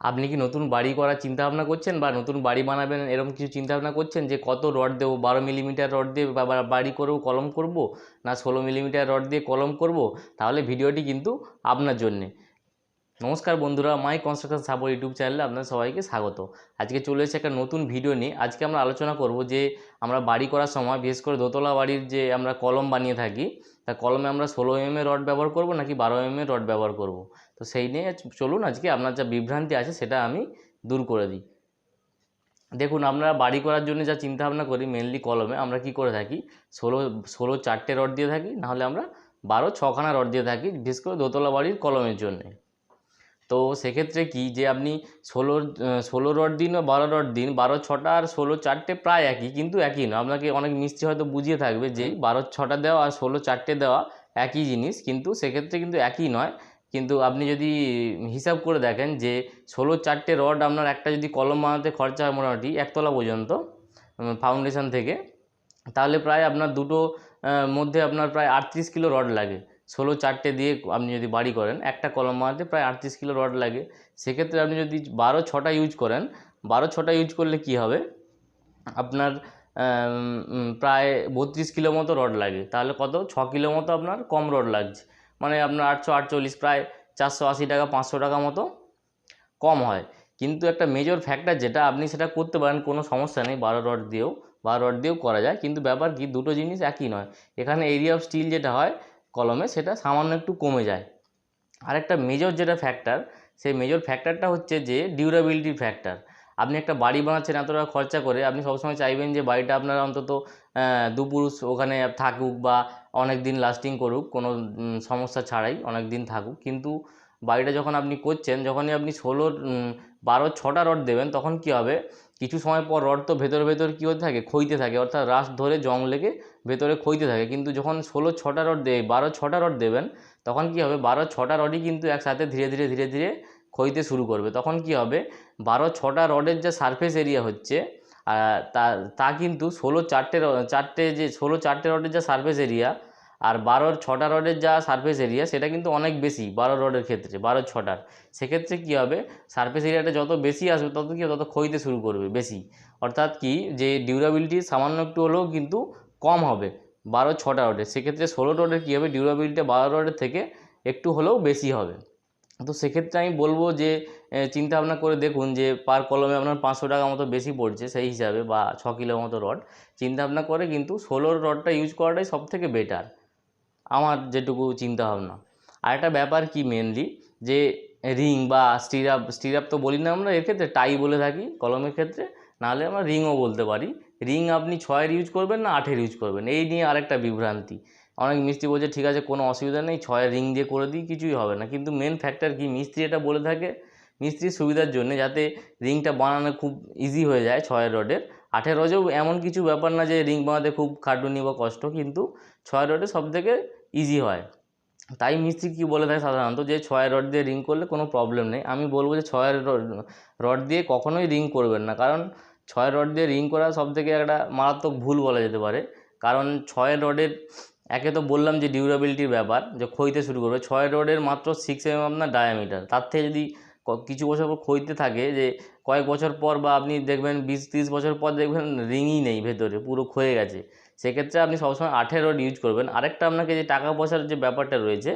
আপনি কি নতুন বাড়ি করার চিন্তা ভাবনা করছেন বা নতুন বাড়ি বানাবেন এরকম কিছু চিন্তা ভাবনা করছেন যে কত রড দেবো? বারো মিলিমিটার রড দিয়ে বাড়ি করেও কলম করব? না ষোলো মিলিমিটার রড দিয়ে কলম করব? তাহলে ভিডিওটি কিন্তু আপনার জন্যে। নমস্কার বন্ধুরা, মাই কনস্ট্রাকশন সাপোর্ট ইউটিউব চ্যানেলে আপনাদের সবাইকে স্বাগত। আজকে চলে এসেছে একটা নতুন ভিডিও নিয়ে। আজকে আমরা আলোচনা করব যে, আমরা বাড়ি করার সময়, বিশেষ করে দোতলা বাড়ির যে আমরা কলম বানিয়ে থাকি, তা কলমে আমরা ষোলো এম রড ব্যবহার করব নাকি বারো এম রড ব্যবহার করব? তো সেই নিয়ে চলুন, আজকে আপনার যা বিভ্রান্তি আছে সেটা আমি দূর করে দিই। দেখুন, আমরা বাড়ি করার জন্য যা চিন্তা ভাবনা করি মেনলি কলমে, আমরা কি করে থাকি, ষোলো ষোলো চারটে রড দিয়ে থাকি, নাহলে আমরা বারো ছখানা রড দিয়ে থাকি, বিশেষ করে দোতলা বাড়ির কলমের জন্যে। তো সেক্ষেত্রে কি যে আপনি ষোলোর ষোলো রড দিন বা বারো রড দিন বারো ছটা আর ষোলো চারটে প্রায় একই কিন্তু একই নয় আপনাকে অনেক মিস্ত্রি হয়তো বুঝিয়ে থাকবে যে বারো ছটা দেওয়া আর ষোলো চারটে দেওয়া একই জিনিস কিন্তু সেক্ষেত্রে কিন্তু একই নয়। কিন্তু আপনি যদি হিসাব করে দেখেন যে ষোলো চারটে রড আপনার একটা যদি কলম বানাতে খরচা হয় মোটামুটি একতলা পর্যন্ত ফাউন্ডেশন থেকে তাহলে প্রায় আপনার দুটো মধ্যে আপনার প্রায় আটত্রিশ কিলো রড লাগে। ষোলো চারটে দিয়ে আপনি যদি বাড়ি করেন, একটা কলম বানাতে প্রায় আটত্রিশ কিলো রড লাগে। সেক্ষেত্রে আপনি যদি বারো ছটা ইউজ করেন, বারো ছটা ইউজ করলে কি হবে? আপনার প্রায় বত্রিশ কিলো মতো রড লাগে। তাহলে কত? ছ কিলো মতো আপনার কম রড লাগছে। মানে আপনার আটশো আটচল্লিশ, প্রায় চারশো আশি টাকা, পাঁচশো টাকা মতো কম হয়। কিন্তু একটা মেজর ফ্যাক্টর যেটা আপনি সেটা করতে পারেন, কোনো সমস্যা নেই, বারো রড দিয়েও, বারো রড দিয়েও করা যায়। কিন্তু ব্যাপার কি? দুটো জিনিস একই নয়। এখানে এরিয়া অফ স্টিল যেটা হয় কলমে সেটা সামান্য একটু কমে যায়। আরেকটা মেজর যেটা ফ্যাক্টর সেই মেজর ফ্যাক্টরটা হচ্ছে যে ডিউরাবিলিটির ফ্যাক্টর আপনি একটা বাড়ি বানাচ্ছেন এত টাকা খরচা করে, আপনি সবসময় চাইবেন যে বাড়িটা আপনার অন্তত দুপুরুষ ওখানে থাকুক বা অনেক দিন লাস্টিং করুক, কোনো সমস্যা ছাড়াই অনেক দিন থাকুক। কিন্তু বাড়িটা যখন আপনি করছেন, যখনই আপনি ষোলোর বারো, ছটা রড দেবেন, তখন কি হবে? কিছু সময় পর রড তো ভেতর ভেতর কী হতে থাকে? ক্ষইতে থাকে, অর্থাৎ রাস ধরে জং লেগে ভেতরে ক্ষইতে থাকে। কিন্তু যখন ষোলো, ছটা রড দেবে বারো, ছটা রড দেবেন, তখন কি হবে? বারো, ছটা রডই কিন্তু একসাথে ধীরে ধীরে ধীরে ধীরে ক্ষইতে শুরু করবে। তখন কি হবে? বারো, ছটা রডের যে সারফেস এরিয়া হচ্ছে তা তা কিন্তু ষোলো, চারটে চারটে যে, ষোলো, চারটে রডের যা সারফেস এরিয়া আর বারোর ছটা রডের যা সারফেস এরিয়া সেটা কিন্তু অনেক বেশি, বারো রডের ক্ষেত্রে বারো ছটার। সেক্ষেত্রে কী হবে? সারফেস এরিয়াটা যত বেশি আসবে, তত কী তত ক্ষইতে শুরু করবে, বেশি। অর্থাৎ কি? যে ডিউরাবিলিটি সামান্য একটু হলেও কিন্তু কম হবে, বারো ছটা রডের সেক্ষেত্রে ষোলো রডের কী হবে? ডিউরাবিলিটি বারো রডের থেকে একটু হলেও বেশি হবে। তো সেক্ষেত্রে আমি বলব যে চিন্তা ভাবনা করে দেখুন যে পার কলমে আপনার পাঁচশো টাকা মতো বেশি পড়ছে, সেই হিসাবে বা ছ কিলো মতো রড। চিন্তা ভাবনা করে কিন্তু ষোলোর রডটা ইউজ করাটাই সব থেকে বেটার আমার যেটুকু চিন্তা ভাবনা আর একটা ব্যাপার কি মেনলি যে রিং বা স্টিরাপ স্টিরাপ তো বলি না আমরা, এর ক্ষেত্রে টাই বলে থাকি কলমের ক্ষেত্রে, নাহলে আমরা রিংও বলতে পারি। রিং আপনি ছয়ের ইউজ করবেন না আঠের ইউজ করবেন, এই নিয়ে আরেকটা বিভ্রান্তি। অনেক মিস্ত্রি বলছে, ঠিক আছে, কোনো অসুবিধা নেই, ছয়ের রিং দিয়ে করে দিই, কিছুই হবে না। কিন্তু মেন ফ্যাক্টর কি? মিস্ত্রি এটা বলে থাকে, মিস্ত্রির সুবিধার জন্য, যাতে রিংটা বানানো খুব ইজি হয়ে যায় ছয়ের রডের। আঠের রডেও এমন কিছু ব্যাপার না যে রিং বানাতে খুব খাটুনি বা কষ্ট, কিন্তু ছয় রডে সব থেকে ইজি হয়। তাই মিস্ত্রি কী বলে থাকে সাধারণত যে ছয়ের রড দিয়ে রিং করলে কোনো প্রবলেম নেই। আমি বলব যে ছয়ের রড দিয়ে কখনোই রিং করবেন না। কারণ ছয়ের রড দিয়ে রিং করা সব থেকে একটা মারাত্মক ভুল বলা যেতে পারে। কারণ ছয়ের রডের, একে তো বললাম যে ডিউরাবিলিটির ব্যাপার, যে ক্ষইতে শুরু করবে। ছয় রডের মাত্র সিক্স এম আপনার ডায়ামিটার তার থেকে যদি কিছু বছর পর ক্ষইতে থাকে যে কয়েক বছর পর বা আপনি দেখবেন বিশ, তিরিশ বছর পর দেখবেন রিংই নেই ভেতরে, পুরো ক্ষয়ে গেছে। সেক্ষেত্রে আপনি সবসময় আঠের রড ইউজ করবেন। আরেকটা আপনাকে যে টাকা পয়সার যে ব্যাপারটা রয়েছে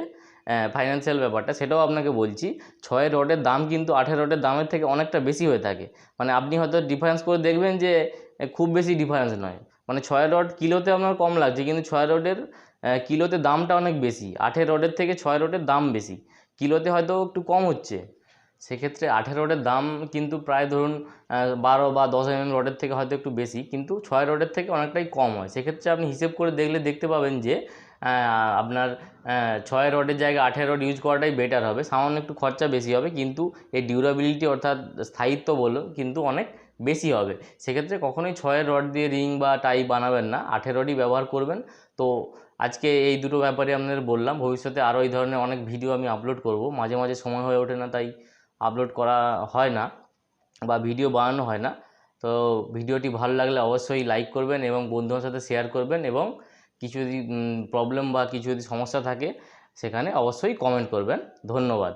ফাইন্যান্সিয়াল ব্যাপারটা, সেটাও আপনাকে বলছি, ছয় রডের দাম কিন্তু আঠের রডের দামের থেকে অনেকটা বেশি হয়ে থাকে। মানে আপনি হয়তো ডিফারেন্স করে দেখবেন যে খুব বেশি ডিফারেন্স নয়। মানে ছয় রড কিলোতে আপনার কম লাগছে, কিন্তু ছয় রডের কিলোতে দামটা অনেক বেশি। আঠের রডের থেকে ছয় রডের দাম বেশি। কিলোতে হয়তো একটু কম হচ্ছে। সেক্ষেত্রে আঠেরো রডের দাম কিন্তু প্রায় ধরুন বারো বা দশ এম রডের থেকে হয়তো একটু বেশি, কিন্তু ছয় রডের থেকে অনেকটাই কম হয়। সেক্ষেত্রে আপনি হিসেব করে দেখলে দেখতে পাবেন যে আপনার ছয় রডের জায়গায় আঠেরো রড ইউজ করাটাই বেটার হবে। সামান্য একটু খরচা বেশি হবে, কিন্তু এই ডিউরাবিলিটি অর্থাৎ স্থায়িত্ব বলো, কিন্তু অনেক বেশি হবে। সেক্ষেত্রে কখনোই ছয়ের রড দিয়ে রিং বা টাই বানাবেন না, আঠেরো রডই ব্যবহার করবেন। তো আজকে এই দুটো ব্যাপারে আপনাদের বললাম, ভবিষ্যতে আরও এই ধরনের অনেক ভিডিও আমি আপলোড করব। মাঝে মাঝে সময় হয়ে ওঠে না, তাই আপলোড করা হয় না বা ভিডিও বানানো হয় না। তো ভিডিওটি ভালো লাগলে অবশ্যই লাইক করবেন এবং বন্ধুদের সাথে শেয়ার করবেন এবং কিছু যদি প্রবলেম বা কিছু যদি সমস্যা থাকে, সেখানে অবশ্যই কমেন্ট করবেন। ধন্যবাদ।